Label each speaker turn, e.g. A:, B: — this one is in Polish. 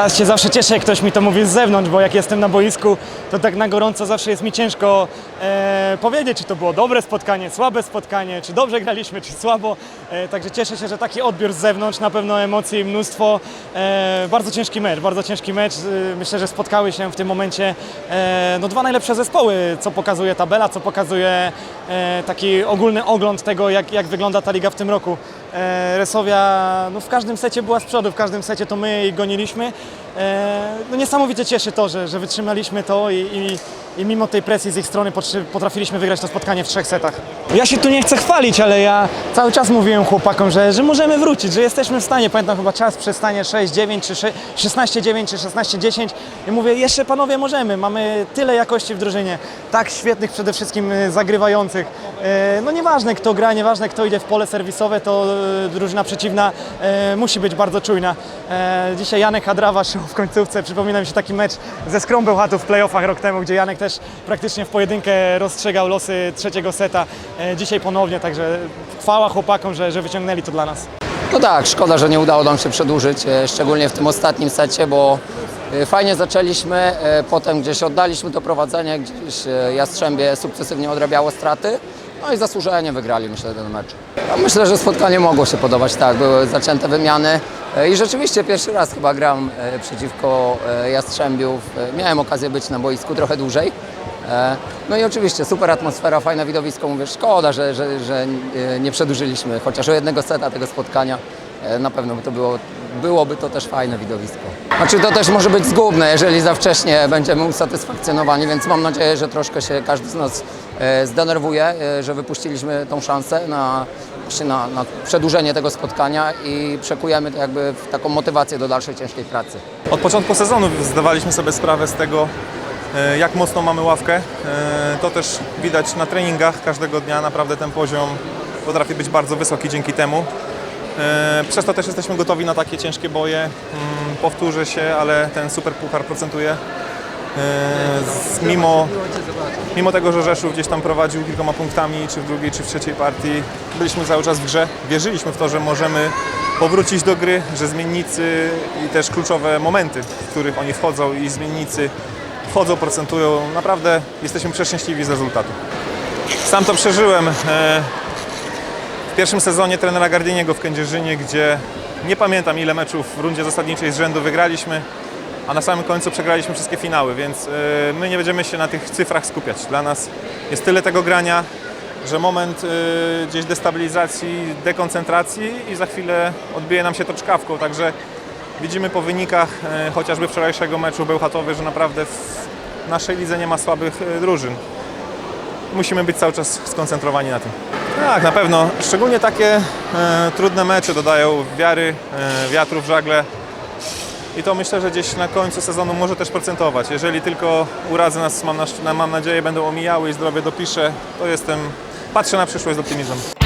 A: Ja się zawsze cieszę, jak ktoś mi to mówi z zewnątrz, bo jak jestem na boisku, to tak na gorąco zawsze jest mi ciężko e, powiedzieć, czy to było dobre spotkanie, słabe spotkanie, czy dobrze graliśmy, czy słabo. E, także cieszę się, że taki odbiór z zewnątrz, na pewno emocji mnóstwo. E, bardzo ciężki mecz, bardzo ciężki mecz. E, myślę, że spotkały się w tym momencie e, no, dwa najlepsze zespoły, co pokazuje tabela, co pokazuje e, taki ogólny ogląd tego, jak, jak wygląda ta liga w tym roku. E, Resowia no, w każdym secie była z przodu, w każdym secie to my jej goniliśmy. E, no, niesamowicie cieszy to, że, że wytrzymaliśmy to i, i, i mimo tej presji z ich strony potrafiliśmy wygrać to spotkanie w trzech setach. Ja się tu nie chcę chwalić, ale ja cały czas mówiłem chłopakom, że, że możemy wrócić, że jesteśmy w stanie. Pamiętam chyba czas przy stanie 6-9 czy 6 16-9 czy 16-10 i mówię, jeszcze panowie możemy, mamy tyle jakości w drużynie, tak świetnych przede wszystkim e, zagrywających. E, No nieważne kto gra, nieważne kto idzie w pole serwisowe, to e, drużyna przeciwna musi być bardzo czujna. Dzisiaj Janek Hadrawa szedł w końcówce, przypomina mi się taki mecz ze Skrą Bełchatów w playoffach rok temu, gdzie Janek też praktycznie w pojedynkę rozstrzegał losy trzeciego seta. E, Dzisiaj ponownie, także chwała chłopakom, że, że wyciągnęli to dla nas.
B: No tak, szkoda, że nie udało nam się przedłużyć, e, szczególnie w tym ostatnim secie, bo e, fajnie zaczęliśmy, potem gdzieś oddaliśmy to prowadzenie, gdzieś Jastrzębie sukcesywnie odrabiało straty, no i zasłużenie wygrali, myślę, ten mecz. Ja myślę, że spotkanie mogło się podobać, tak, były zaczęte wymiany e, i rzeczywiście pierwszy raz chyba gram e, przeciwko e, Jastrzębiów. Miałem okazję być na boisku trochę dłużej. No i oczywiście super atmosfera, fajne widowisko. Mówię, szkoda, że, że, że nie przedłużyliśmy chociaż o jednego seta tego spotkania. Na pewno by to było, byłoby to też fajne widowisko. Znaczy to też może być zgubne, jeżeli za wcześnie będziemy usatysfakcjonowani, więc mam nadzieję, że troszkę się każdy z nas zdenerwuje, e, że wypuściliśmy tą szansę na, na, na przedłużenie tego spotkania i przekujemy to jakby w taką motywację do dalszej ciężkiej pracy.
C: Od początku sezonu zdawaliśmy sobie sprawę z tego, e, jak mocno mamy ławkę. E, To też widać na treningach każdego dnia. Naprawdę ten poziom potrafi być bardzo wysoki dzięki temu. E, Przez to też jesteśmy gotowi na takie ciężkie boje. Mm, Powtórzę się, ale ten super puchar procentuje. E, Mimo, mimo tego, że Rzeszów gdzieś tam prowadził kilkoma punktami, czy w drugiej, czy w trzeciej partii, byliśmy cały czas w grze. Wierzyliśmy w to, że możemy powrócić do gry, że zmiennicy i też kluczowe momenty, w których oni wchodzą i zmiennicy wchodzą, procentują. Naprawdę jesteśmy przeszczęśliwi z rezultatu. Sam to przeżyłem e, w pierwszym sezonie trenera Gardiniego w Kędzierzynie, gdzie nie pamiętam ile meczów w rundzie zasadniczej z rzędu wygraliśmy, a na samym końcu przegraliśmy wszystkie finały, więc e, my nie będziemy się na tych cyfrach skupiać. Dla nas jest tyle tego grania, że moment e, gdzieś destabilizacji, dekoncentracji i za chwilę odbije nam się to czkawką, także widzimy po wynikach e, chociażby wczorajszego meczu Bełchatowy, że naprawdę w naszej lidze nie ma słabych drużyn musimy być cały czas skoncentrowani na tym. Tak, na pewno. Szczególnie takie e, trudne mecze dodają wiary, e, wiatru w żagle. I to myślę, że gdzieś na końcu sezonu może też procentować. Jeżeli tylko urazy nas, mam, na, mam nadzieję, będą omijały i zdrowie dopisze, to jestem, patrzę na przyszłość z optymizmem.